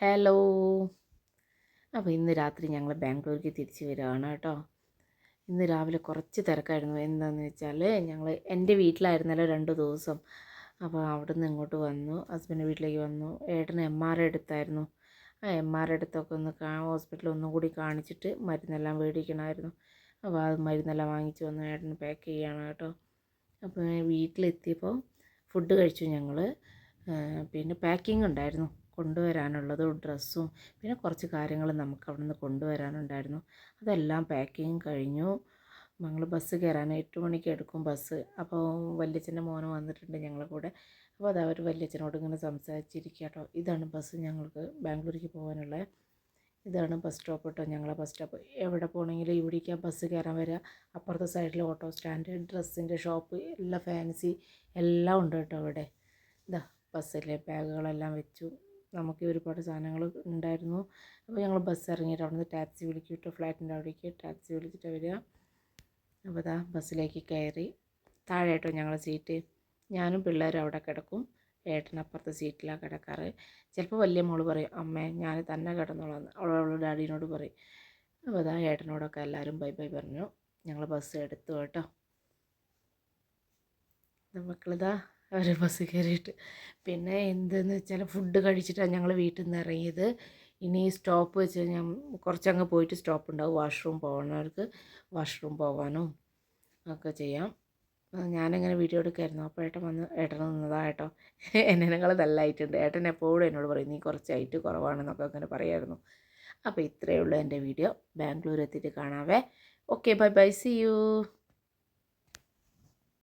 Hello. അപ്പോൾ ഇന്ന് രാത്രി ഞങ്ങൾ ബാംഗ്ലൂർക്ക് തിരിച്ചു വരികയാണ് കേട്ടോ. ഇന്ന് രാവിലെ കുറച്ച് തിരക്കായിരുന്നു. എന്താണെന്ന് വെച്ചാൽ ഞങ്ങൾ എന്റെ വീട്ടിലായിരുന്നല്ലോ രണ്ട് ദിവസം. അപ്പോൾ അവിടെ നിന്ന് ഇങ്ങോട്ട് വന്നു. ഹസ്ബൻഡ് വീട്ടിലേക്ക് വന്നു. ഏട്ടന് എം ആർ എടുത്തായിരുന്നു. ആ എം ആർ എടുത്തൊക്കെ ഒന്ന് കാ ഹോസ്പിറ്റലിൽ ഒന്നും കൂടി കാണിച്ചിട്ട് മരുന്നെല്ലാം മേടിക്കണമായിരുന്നു. അപ്പോൾ അത് മരുന്നെല്ലാം വാങ്ങിച്ച് വന്നു ഏട്ടന് പാക്ക് ചെയ്യാണ് കേട്ടോ. അപ്പോൾ വീട്ടിലെത്തിയപ്പോൾ ഫുഡ് കഴിച്ചു ഞങ്ങൾ പിന്നെ പാക്കിംഗ് ഉണ്ടായിരുന്നു. കൊണ്ടുവരാനുള്ളതും ഡ്രസ്സും പിന്നെ കുറച്ച് കാര്യങ്ങൾ നമുക്ക് അവിടെ നിന്ന് കൊണ്ടുവരാനുണ്ടായിരുന്നു. അതെല്ലാം പാക്കിങ് കഴിഞ്ഞു. ഞങ്ങൾ ബസ് കയറാൻ എട്ട് മണിക്ക് എടുക്കും ബസ് അപ്പോൾ വല്യച്ഛന്റെ മോന് വന്നിട്ടുണ്ട് ഞങ്ങളുടെ കൂടെ. അപ്പോൾ അത് അവർ വല്യച്ഛനോട് ഇങ്ങനെ സംസാരിച്ചിരിക്കുക കേട്ടോ. ഇതാണ് ബസ് ഞങ്ങൾക്ക് ബാംഗ്ലൂരിക്ക് പോകാനുള്ള. ഇതാണ് ബസ് സ്റ്റോപ്പ് കേട്ടോ ഞങ്ങളെ ബസ് സ്റ്റോപ്പ് എവിടെ പോകണമെങ്കിലും ഇവിടേക്ക് ബസ് കയറാൻ വരിക. അപ്പുറത്തെ സൈഡിൽ ഓട്ടോ സ്റ്റാൻഡ് ഡ്രസ്സിന്റെ ഷോപ്പ് എല്ലാ ഫാൻസി എല്ലാം ഉണ്ട് കേട്ടോ അവിടെ. ഇതാ ബസ്സിലെ ബാഗുകളെല്ലാം വെച്ചു. നമുക്ക് ഒരുപാട് സാധനങ്ങൾ ഉണ്ടായിരുന്നു. അപ്പോൾ ഞങ്ങൾ ബസ് ഇറങ്ങിയിട്ട് അവിടെ നിന്ന് ടാക്സി വിളിക്കും കേട്ടോ ഫ്ലാറ്റിന്റെ അവിടേക്ക് ടാക്സി വിളിച്ചിട്ട് വരിക. അപ്പോൾ അതാ ബസ്സിലേക്ക് കയറി. താഴെ കേട്ടോ ഞങ്ങളെ സീറ്റ് ഞാനും പിള്ളേരും അവിടെ കിടക്കും. ഏട്ടനപ്പുറത്തെ സീറ്റിലാണ് കിടക്കാറ്. ചിലപ്പോൾ വലിയ മോൾ പറയും അമ്മേ ഞാൻ തന്നെ കിടന്നോളാം അവൾ ഡാഡീനോട് പറയും. അപ്പോൾ അതാ ഏട്ടനോടൊക്കെ എല്ലാവരും ബൈ ബൈ പറഞ്ഞു. ഞങ്ങൾ ബസ് എടുത്തു കേട്ടോ. മക്കളിതാ അവർ ബസ് കയറിയിട്ട്. പിന്നെ എന്തെന്ന് വെച്ചാൽ ഫുഡ് കഴിച്ചിട്ടാണ് ഞങ്ങൾ വീട്ടിൽ നിന്ന് ഇറങ്ങിയത്. ഇനി സ്റ്റോപ്പ് വെച്ച് ഞാൻ കുറച്ചങ്ങ് പോയിട്ട് സ്റ്റോപ്പ് ഉണ്ടാവും വാഷ്റൂം പോകുന്നവർക്ക് വാഷ്റൂം പോകാനും ഒക്കെ ചെയ്യാം. ഞാനിങ്ങനെ വീഡിയോ എടുക്കായിരുന്നു. അപ്പോൾ ഏട്ടൻ വന്ന് ഏട്ടൻ നിന്നതാ കേട്ടോ. എന്നെക്കാൾ നല്ലതായിട്ടുണ്ട് ഏട്ടൻ എപ്പോഴും എന്നോട് പറയും നീ കുറച്ച് ഹൈറ്റ് കുറവാണെന്നൊക്കെ അങ്ങനെ പറയായിരുന്നു. അപ്പോൾ ഇത്രയേ ഉള്ളൂ എന്റെ വീഡിയോ. ബാംഗ്ലൂർ എത്തിയിട്ട് കാണാവേ. Okay bye bye. See you